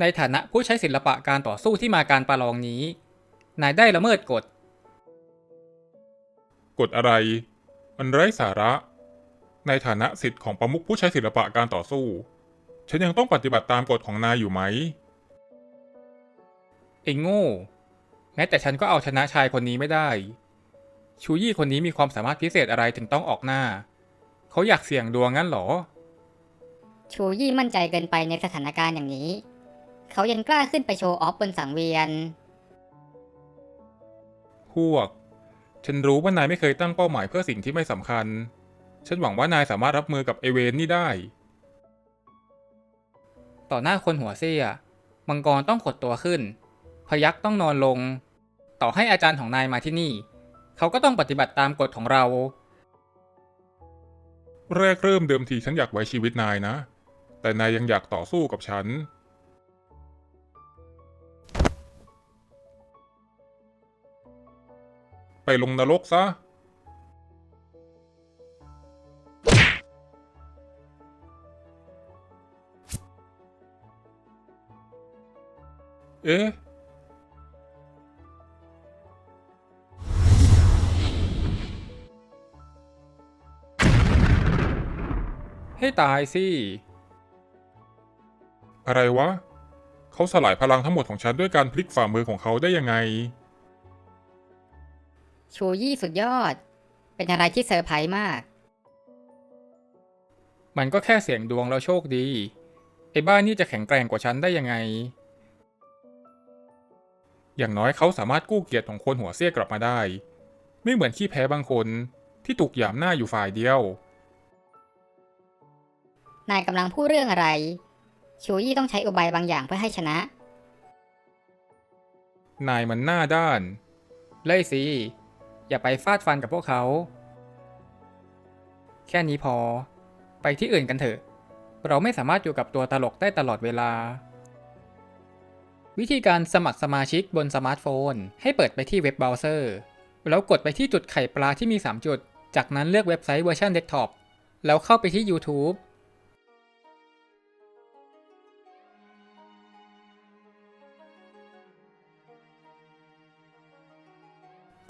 ในฐานะผู้ใช้ศิลปะการต่อสู้ที่มาการประลองนี้ นายได้ละเมิดกฎ กฎอะไร มันไร้สาระ ในฐานะสิทธิ์ของประมุขผู้ใช้ศิลปะการต่อสู้ ฉันยังต้องปฏิบัติตามกฎของนายอยู่ไหมไอ้โง่ แม้แต่ฉันก็เอาชนะชายคนนี้ไม่ได้ ชูยี่คนนี้มีความสามารถพิเศษอะไรถึงต้องออกหน้า เขาอยากเสี่ยงดวงงั้นเหรอ ชูยี่มั่นใจเกินไปในสถานการณ์อย่างนี้ เขายังกล้าขึ้นไปโชว์ออฟบนสังเวียน พวก ฉันรู้ว่านายไม่เคยตั้งเป้าหมายเพื่อสิ่งที่ไม่สำคัญ ฉันหวังว่านายสามารถรับมือกับไอเวนนี่ได้ ต่อหน้าคนหัวเสี้ยมังกรต้องขดตัวขึ้น พยักต้องนอนลง ต่อให้อาจารย์ของนายมาที่นี่ เขาก็ต้องปฏิบัติตามกฎของเรา แรกเริ่มเดิมทีฉันอยากไว้ชีวิตนายนะ แต่นายยังอยากต่อสู้กับฉัน ลงนรกซะ เอ๊ะให้ตายสิ อะไรวะ เขาสลายพลังทั้งหมดของฉันด้วยการพลิกฝ่ามือของเขาได้ยังไง ชูยี่สุดยอด เป็นอะไรที่เซอร์ไพรส์มาก มันก็แค่เสี่ยงดวงแล้วโชคดี ไอ้บ้านนี่จะแข็งแกร่งกว่าฉันได้ยังไง อย่างน้อยเขาสามารถกู้เกียรติของคนหัวเสี้ยกลับมาได้ ไม่เหมือนขี้แพ้บางคนที่ถูกหยามหน้าอยู่ฝ่ายเดียว นายกำลังพูดเรื่องอะไร ชูยี่ต้องใช้อุบายบางอย่างเพื่อให้ชนะ นายมันหน้าด้าน เลยสิ อย่าไปฟาดฟันกับพวกเขา แค่นี้พอ ไปที่อื่นกันเถอะ เราไม่สามารถอยู่กับตัวตลกได้ตลอดเวลา วิธีการสมัครสมาชิกบนสมาร์ทโฟน ให้เปิดไปที่เว็บเบราว์เซอร์ แล้วกดไปที่จุดไข่ปลาที่มี 3 จุด จากนั้นเลือกเว็บไซต์เวอร์ชันเดสก์ท็อป แล้วเข้าไปที่ YouTube